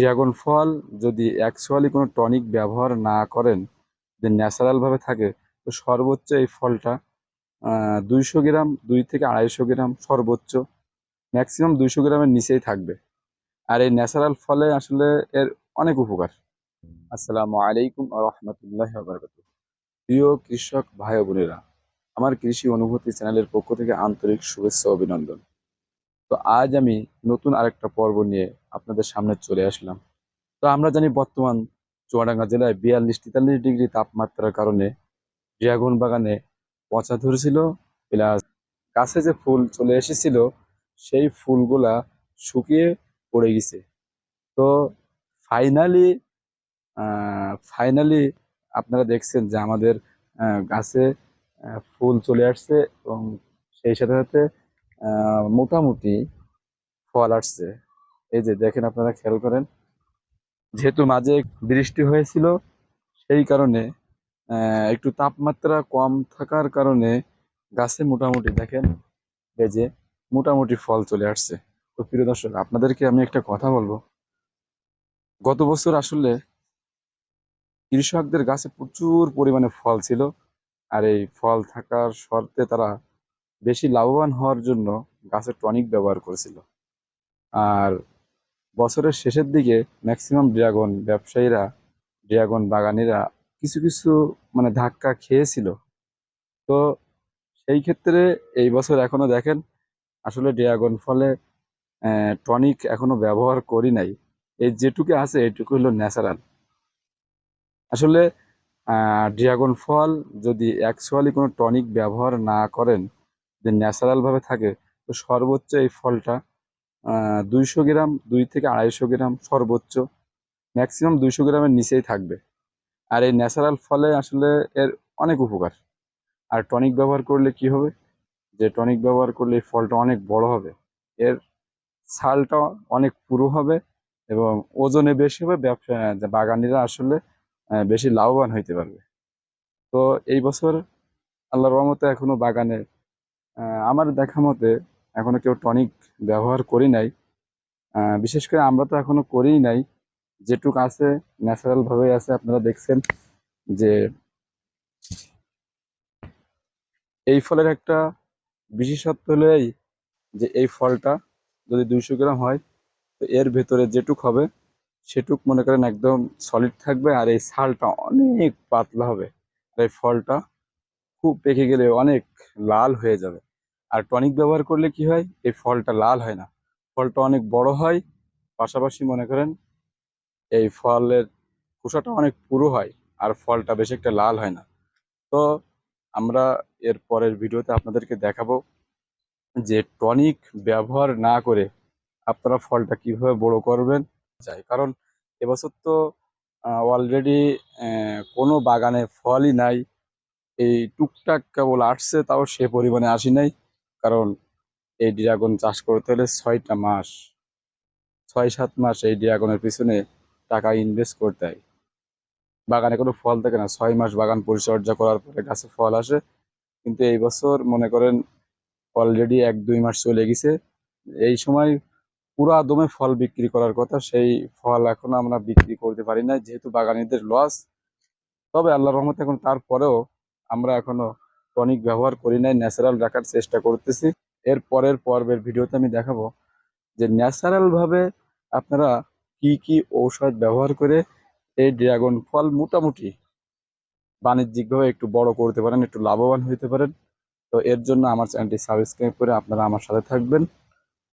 Dragon ফল যদি actually কোনো tonic ব্যবহার না করেন, যে ন্যাচারালভাবে থাকে, তো সর্বোচ্চ এই ফলটা দুইশো গ্রাম, দুই থেকে আড়াইশো গ্রাম সর্বোচ্চ ম্যাক্সিমাম দুইশো গ্রামের নিচেই থাকবে। আর এই ন্যাচারাল ফলে আসলে এর অনেক উপকার। আসসালামু আলাইকুম রহমতুল্লাহ বরকত প্রিয় কৃষক ভাই বোনেরা, আমার কৃষি অনুভূতি চ্যানেলের পক্ষ থেকে আন্তরিক শুভেচ্ছা অভিনন্দন। তো আজ আমি নতুন আরেকটা পর্ব নিয়ে আপনাদের সামনে চলে আসলাম। তো আমরা জানি বর্তমান চুয়াডাঙ্গা জেলায় বিয়াল্লিশ তেতাল্লিশ ডিগ্রি তাপমাত্রার কারণে ড্রাগন বাগানে পচা ধরেছিল, প্লাস গাছে যে ফুল চলে এসেছিল, সেই ফুলগুলা শুকিয়ে পড়ে গেছে। তো ফাইনালি ফাইনালি আপনারা দেখছেন যে আমাদের গাছে ফুল চলে আসছে এবং সেই সাথে সাথে মোটামুটি ফল আসছে। এই যে দেখেন আপনারা খেয়াল করেন, যেহেতু মাঝে বৃষ্টি হয়েছিল, সেই কারণে একটু তাপমাত্রা কম থাকার কারণে গাছে মোটামুটি দেখেন, এই যে মোটামুটি ফল চলে আসছে। তো প্রিয় দর্শক, আপনাদেরকে আমি একটা কথা বলব। গত বছর আসলে কৃষকদের গাছে প্রচুর পরিমাণে ফল ছিল, আর এই ফল থাকার শর্তে তারা বেশি লাভবান হওয়ার জন্য গাছের টনিক ব্যবহার করেছিল। আর বছরের শেষের দিকে ম্যাক্সিমাম ড্রাগন ব্যবসায়ীরা ড্রাগন বাগানিরা কিছু কিছু মানে ধাক্কা খেয়েছিল। তো সেই ক্ষেত্রে এই বছর এখনও দেখেন আসলে ড্রাগন ফলে টনিক এখনও ব্যবহার করি নাই। এই যেটুকু আছে এইটুকু হলো ন্যাচারাল আসলে ড্রাগন ফল যদি অ্যাকচুয়ালি কোনো টনিক ব্যবহার না করেন যে ন্যাচারালভাবে থাকে, তো সর্বোচ্চ এই ফলটা দুইশো গ্রাম, দুই থেকে আড়াইশো গ্রাম সর্বোচ্চ ম্যাক্সিমাম দুইশো গ্রামের নিচেই থাকবে। আর এই ন্যাচারাল ফলে আসলে এর অনেক উপকার। আর টনিক ব্যবহার করলে কি হবে? যে টনিক ব্যবহার করলে এই ফলটা অনেক বড় হবে। এর ছালটা অনেক পুরো হবে এবং ওজনে বেশি হবে, ব্যবসা বাগানিরা আসলে বেশি লাভবান হইতে পারবে। তো এই বছর আল্লাহর রহমতে এখনও বাগানে আমার দেখা মতে এখনও কেউ টনিক ব্যবহার করি নাই। বিশেষ করে আমরা তো এখনও করিই নাই। যেটুক আছে ন্যাচারাল ভাবে আছে, আপনারা দেখছেন যে এই ফলের একটা বিশেষত্ব হলো এই যে এই ফলটা যদি দুইশো গ্রাম হয়, তো এর ভেতরে যেটুক হবে, সেটুক মনে করেন একদম সলিড থাকবে আর এই ছালটা অনেক পাতলা হবে। আর এই ফলটা খুব পেকে গেলে অনেক লাল হয়ে যাবে। আর টনিক ব্যবহার করলে কি হয়? এই ফলটা লাল হয় না। ফলটা অনেক বড় হয়, পাশাপাশি মনে করেন এই ফলের খোসাটা অনেক পুরো হয় আর ফলটা বেশি একটা লাল হয় না। তো আমরা এর পরের ভিডিওতে আপনাদেরকে দেখাবো যে টনিক ব্যবহার না করে আপনারা ফলটা কীভাবে বড় করবেন। চাই কারণ এবছর তো অলরেডি কোনো বাগানে ফলই নাই। এই টুকটাক কেবল আসছে, তাও সে পরিমাণে আসি নাই। কারণ এই ড্রাগন চাষ করতে হলে ছয়টা মাস, ছয়, সাত মাস এই ড্রাগনের পিছনে টাকা ইনভেস্ট করতে হয়। বাগানে কোনো ফল থাকে না, ছয় মাস বাগান পরিচর্যা করার পরে গাছে ফল আসে। কিন্তু এই বছর মনে করেন অলরেডি এক, দুই মাস চলে গেছে। এই সময় পুরা দমে ফল বিক্রি করার কথা, সেই ফল এখনও আমরা বিক্রি করতে পারি না যেহেতু বাগানীদের লস তবে আল্লাহ রহমত এখন তারপরেও আমরা এখনও টনিক ব্যবহার করি নাই, ন্যাচারাল রাখার চেষ্টা করতেছি। এর পরের পর্বের ভিডিওতে আমি দেখাবো যে ন্যাচারালভাবে আপনারা কি কি ঔষধ ব্যবহার করে এই ড্রাগন ফল মোটামুটি বাণিজ্যিকভাবে একটু বড় করতে পারেন, একটু লাভবান হইতে পারেন। তো এর জন্য আমার চ্যানেলটি সাবস্ক্রাইব করে আপনারা আমার সাথে থাকবেন।